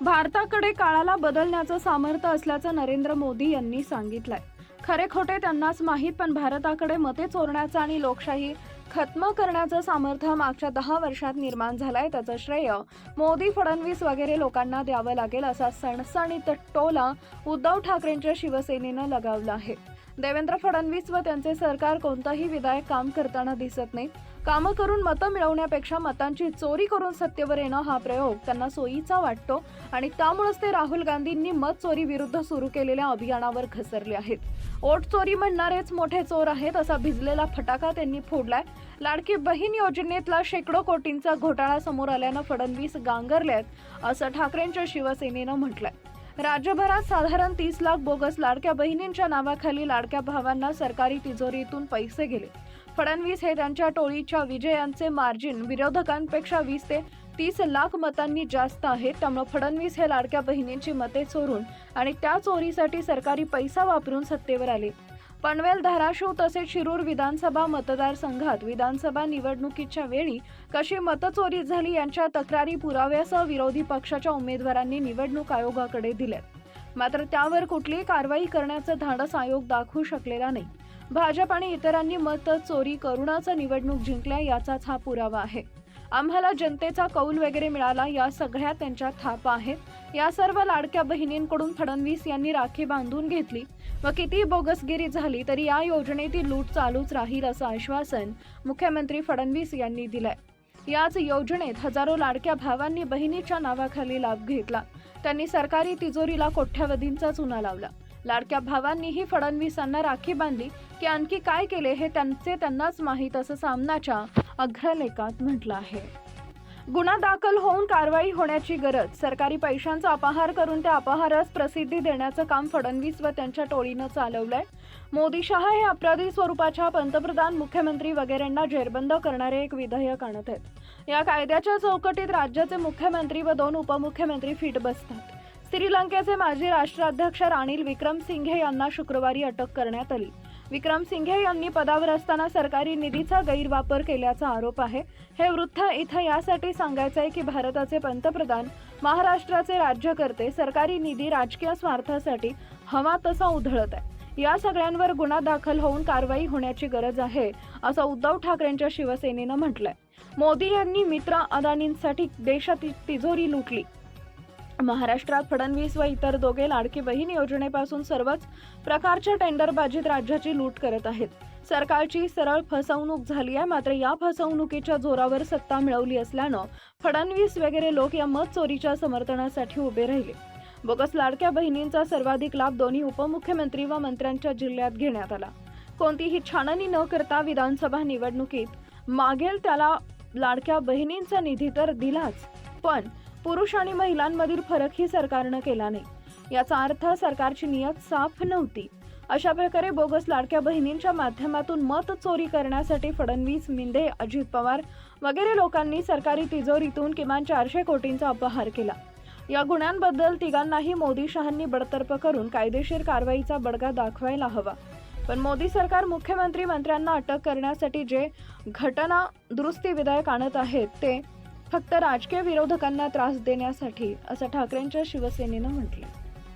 भारताकडे काळाला बदलण्याचं सामर्थ्य असल्याचं नरेंद्र मोदी यांनी सांगितलंय. खरे खोटे त्यांनाच माहीत पण भारताकडे मते चोरण्याचं आणि लोकशाही खत्म करण्याचं सामर्थ्य मागच्या दहा वर्षात निर्माण झालंय त्याचं श्रेय मोदी फडणवीस वगैरे लोकांना द्यावं लागेल असा सणसणीत टोला उद्धव ठाकरेंच्या शिवसेनेनं लगावला आहे. देवेंद्र फडणवीस व त्यांचे सरकार कोणतंही विधायक काम करताना दिसत नाही. कामं करून मतं मिळवण्यापेक्षा मतांची चोरी करून सत्तेवर येणं हा प्रयोग त्यांना सोयीचा वाटतो आणि त्यामुळेच ते राहुल गांधींनी मत चोरी विरुद्ध सुरू केलेल्या अभियानावर घसरले आहेत. ओट चोरी म्हणणारेच मोठे चोर आहेत असा भिजलेला फटाका त्यांनी फोडलाय. लाडकी बहीण योजनेतला शेकडो कोटींचा घोटाळा समोर आल्यानं फडणवीस गांगरलेत असं ठाकरेंच्या शिवसेनेनं म्हटलंय. राज्यभरात साधारण तीस लाख बोगस लाडक्या बहिणींच्या नावाखाली लाडक्या भावांना सरकारी तिजोरीतून पैसे गेले. फडणवीस हे त्यांच्या टोळीच्या विजयांचे मार्जिन विरोधकांपेक्षा वीस ते तीस लाख मतांनी जास्त आहेत त्यामुळे फडणवीस हे लाडक्या बहिणींची मते चोरून आणि त्या चोरीसाठी सरकारी पैसा वापरून सत्तेवर आले. पनवेल धाराशिव तसेच शिरूर विधानसभा मतदारसंघात विधानसभा निवडणुकीच्या वेळी कशी मतचोरी झाली यांच्या तक्रारी पुराव्यासह विरोधी पक्षाच्या उमेदवारांनी निवडणूक आयोगाकडे दिल्यात. मात्र त्यावर कुठलीही कारवाई करण्याचं धाडस आयोग दाखवू शकलेला नाही. भाजप आणि इतरांनी मत चोरी करूनच निवडणूक जिंकल्या याचाच हा पुरावा आहे. आम्हाला जनतेचा कौल वगैरे मिळाला या सगळ्या त्यांच्या थापा आहेत. या सर्व लाडक्या बहिणींकडून फडणवीस यांनी राखी बांधून घेतली. व किती बोगसगिरी झाली तरी या योजनेतील लूट चालूच राहील असं आश्वासन मुख्यमंत्री फडणवीस यांनी दिलंय. याच योजनेत हजारो लाडक्या भावांनी बहिणीच्या नावाखाली लाभ घेतला. त्यांनी सरकारी तिजोरीला कोट्यावधींचा चुना लावला. लाडक्या भावांनीही फडणवीसांना राखी बांधली. की आणखी काय केले हे त्यांचे त्यांनाच माहीत असं सामनाच्या अग्रलेखात म्हटलं आहे. गुन्हा दाखल होऊन कारवाई होण्याची गरज सरकारी पैशांचा अपहार करून त्या अपहारास प्रसिद्धी देण्याचं काम फडणवीस व त्यांच्या टोळीनं चालवलंय. मोदी शहा हे अपराधी स्वरूपाच्या पंतप्रधान मुख्यमंत्री वगैरेंना जेरबंद करणारे एक विधेयक आणत आहेत. या कायद्याच्या चौकटीत राज्याचे मुख्यमंत्री व दोन उपमुख्यमंत्री फिट बसतात. श्रीलंकेचे माजी राष्ट्राध्यक्ष रानिल विक्रमसिंघे यांना शुक्रवारी अटक करण्यात आली. विक्रमसिंघे यांनी पदावर असताना सरकारी निधीचा गैरवापर केल्याचा आरोप आहे. हे वृत्त इथं यासाठी सांगायचं आहे की भारताचे पंतप्रधान महाराष्ट्राचे राज्यकर्ते सरकारी निधी राजकीय स्वार्थासाठी हवा तसा उधळत आहे. या सगळ्यांवर गुन्हा दाखल होऊन कारवाई होण्याची गरज आहे असं उद्धव ठाकरेंच्या शिवसेनेनं म्हटलंय. मोदी यांनी मित्र अदानींसाठी देशात तिजोरी लुटली. महाराष्ट्रात फडणवीस व इतर दोघे लाडकी बहीण योजनेपासून सर्वच प्रकारच्या टेंडरबाजीत राज्याची लूट करत आहेत. सरकारची सरळ फसवणूक झाली आहे मात्र या फसवणुकीच्या जोरावर सत्ता मिळवली असल्यानं फडणवीस वगैरे लोक या मत चोरीच्या समर्थनासाठी उभे राहिले. बोगस लाडक्या बहिणींचा सर्वाधिक लाभ दोन्ही उपमुख्यमंत्री व मंत्र्यांच्या जिल्ह्यात घेण्यात आला. कोणतीही छाननी न करता विधानसभा निवडणुकीत मागेल त्याला लाडक्या बहिणींचा निधी तर दिलाच पण पुरुष आणि महिलांमधील फरकही सरकारनं केला नाही. याचा अर्थ सरकारची नियत साफ नव्हती. अशा प्रकारे बोगस लाडक्या बहिणींच्या माध्यमातून मत चोरी करण्यासाठी फडणवीस मिंदे अजित पवार वगैरे लोकांनी सरकारी तिजोरीतून किमान चारशे कोटींचा अपहार केला. या गुन्ह्यांबद्दल तिघांनाही मोदी शहांनी बडतर्फ करून कायदेशीर कारवाईचा बडगा दाखवायला हवा. पण मोदी सरकार मुख्यमंत्री मंत्र्यांना अटक करण्यासाठी जे घटना दुरुस्ती विधायक आणत आहेत ते फक्त राजकीय विरोधकांना त्रास देण्यासाठी असं ठाकरेंच्या शिवसेनेनं म्हटलं